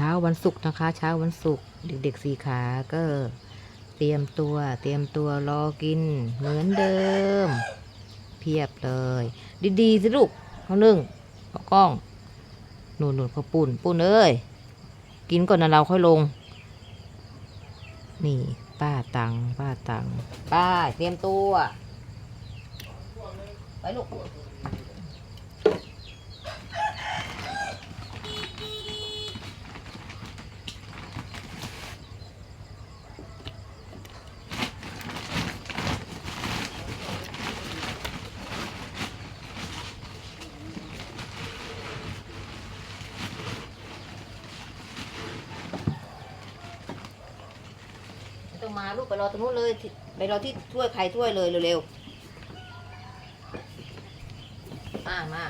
ช้าวันศุกร์นะคะ เช้าวันศุกร์เด็กๆสีขาก็เตรียมตัวเตรียมตัวรอกิน เหมือนเดิม เพียบเลย ดีๆสิลูกเขานึ่งเขากล้องหนุนหนุนเขาปุ่นปุ่นเอ้ยกินก่อนนะเราค่อยลง นี่ ป้าตัง ป้าตัง ป้า เตรียมตัว ไปลูก งมาลูกไปรอตรงนู้นเลยไปรอที่ถ้วยใครถ้วยเลยเร็วๆมามา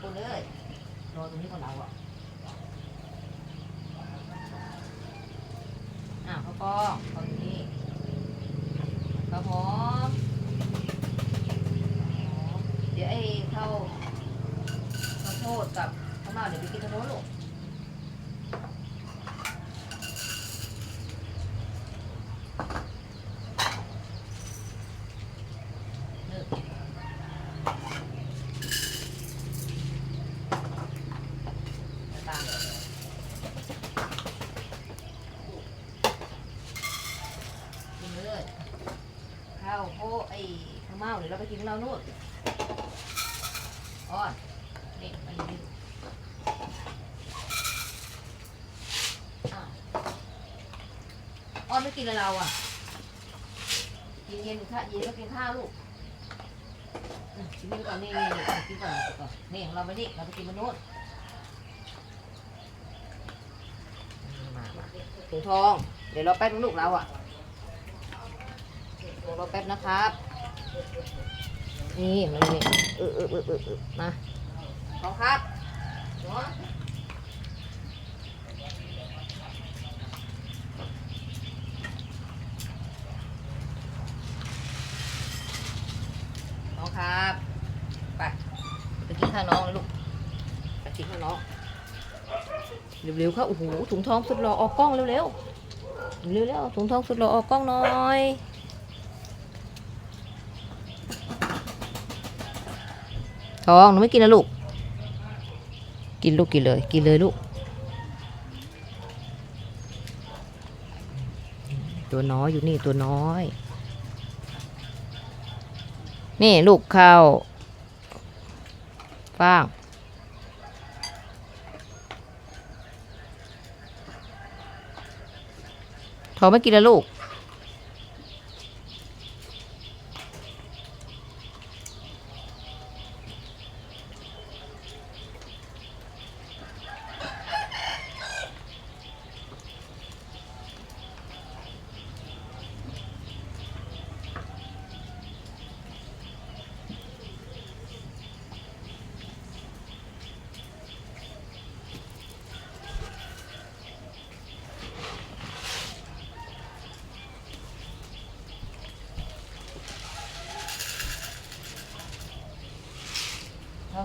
คุณเอ้ยรอตรงนี้ก่อนเราอะอะข้าวกล้อตรงนี้ข้าหอมเดี๋ยวไอ้เข้าข้าวโพดกับข้าวเมาเดี๋ยวไปกินตรงโน้นลูก ตามกินเลยข้าวโพดไอ้ข้าเม่าเดี๋ยวเราไปกินข้านู่นอ้อนนี่มาอยู่นี่อ้อนไม่กินอะไรเราอะกินเย็นข้าวเย็นก็กินข้าวลูกอืมกินนี่ก่อนนี่นี่กินก่อนก่อนนี่ของเราไปนี่เราไปกินมนนู่นมาถุงทอง เดี๋ยวเราแป๊บลูกเราอะเดี๋ยวเราแป๊บนะครับ นี่มันนี่เออเออเออเออเออมาทอครับหัวทองครับ ไปไปกินข้าวน้องลูกไปกินข้าวน้องเร็วๆค่ะโอ้โหถุงทองสุดหล่อออกกล้องเร็วๆเร็วๆถุงทองสุดหล่อออกกล้องหน่อย ทองหนูไม่กินนะลูก กินลูกกินเลย กินเลยลูก ตัวน้อยอยู่นี่ตัวน้อย นี่ลูกข้าวฟางทองไม่กินแล้วลูก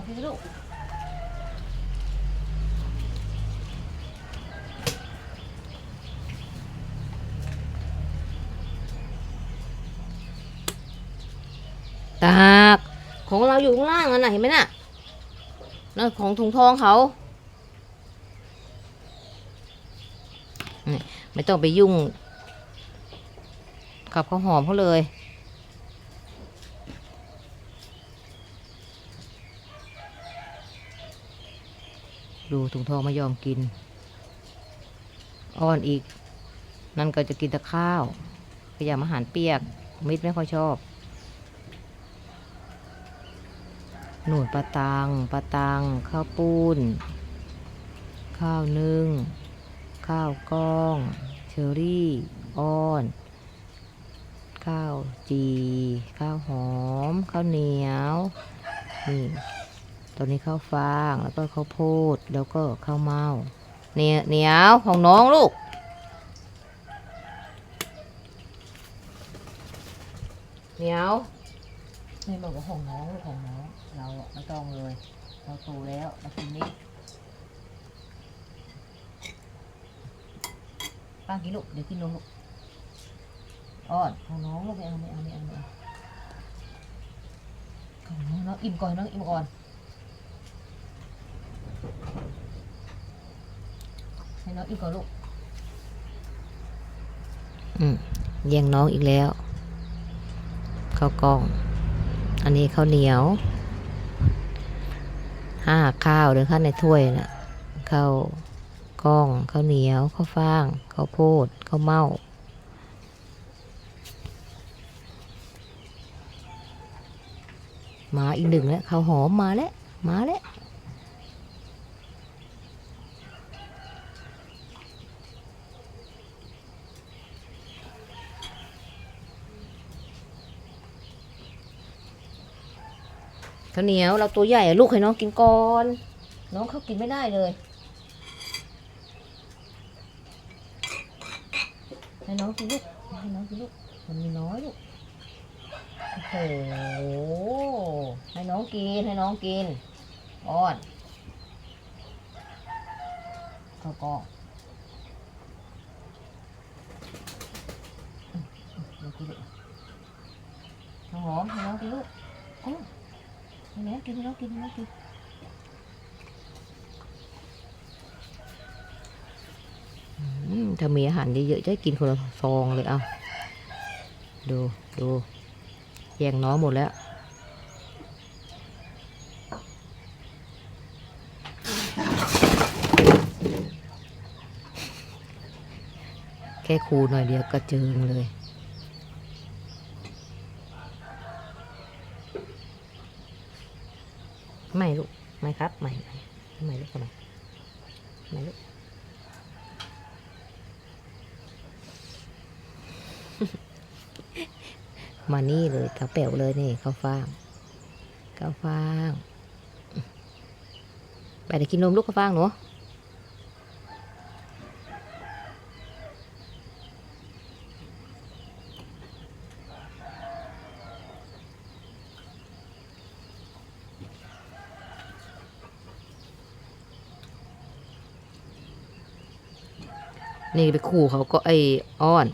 ทองกิลูกตากของเราอยู่ข้างล่างนั่นน่ะเห็นไหมน่ะนั่นของถุงทองเขาไม่ต้องไปยุ่งกับข้าวหอมเขาเลย ดูถุงทองไม่ยอมกิน อ้อนอีก นั่นก็จะกินแต่ข้าวพยายามอาหารเปียก มิดไม่ค่อยชอบ หนูปลาตังปลาตัง ข้าวปุ้นข้าวนึ่ง ข้าวกล้อง เชอรี่ อ้อนข้าวจี ข้าวหอม ข้าวเหนียว นี่ ตอนนี้ข้าวฟ่างแล้วก็ข้าวโพดแล้วก็ข้าวเม่าเนี่ยเหนียวของน้องลูก เหนียวไม่บอกว่าของน้องของน้องเราอะไม่ต้องเลย เราโตแล้วเรากินนี่ป้างกินลูกเดี๋ยวกินนมลูกอ้อนของน้องลูกไม่เอาไม่เอาไม่เอาไม่เอาของน้องน้องอิ่มก่อนน้องอิ่มก่อน ให้น้องอิ่มก่อนลูกอืมแย่งน้องอีกแล้วข้าวกล้อง อันนี้ข้าวเหนียวห้าข้าวเดินข้าวในถ้วยน่ะข้าวกล้องข้าวเหนียวข้าวฟ่างข้าวโพดข้าวเม่ามาอีกหนึ่งแล้วข้าวหอมมาแล้วมาแล้ว ข้าวเหนียวเราตัวใหญ่ลูกให้น้องกินก่อน น้องเขากินไม่ได้เลย ให้น้องกินลูกให้น้องกินลูกมันมีน้อยลูกโอ้โหให้น้องกินให้น้องกินอ้อนข้าวก้องอืมอืมน้องกินลูกน้องหอมให้น้องกินลูก อ้อให้น้องกินให้น้องกินให้น้องกินถ้ามีอาหารเยอะๆจะกินคนละซองเลยเอาดูดูแย่งน้องหมดแล้วแค่คูหน่อยเดียวก็เจิงเลย ไม่ลูก ไม่ ครับใหม่ไม่ไม่ลูกทำไมไม่ลูกมานี่เลยเขาเป๋วเลยนี่เขาฟางเขาฟาง ไปเดี๋ยวกินนมลูกเขาฟางหนู นี่ไปขู่เขาก็ไอ้อ้อน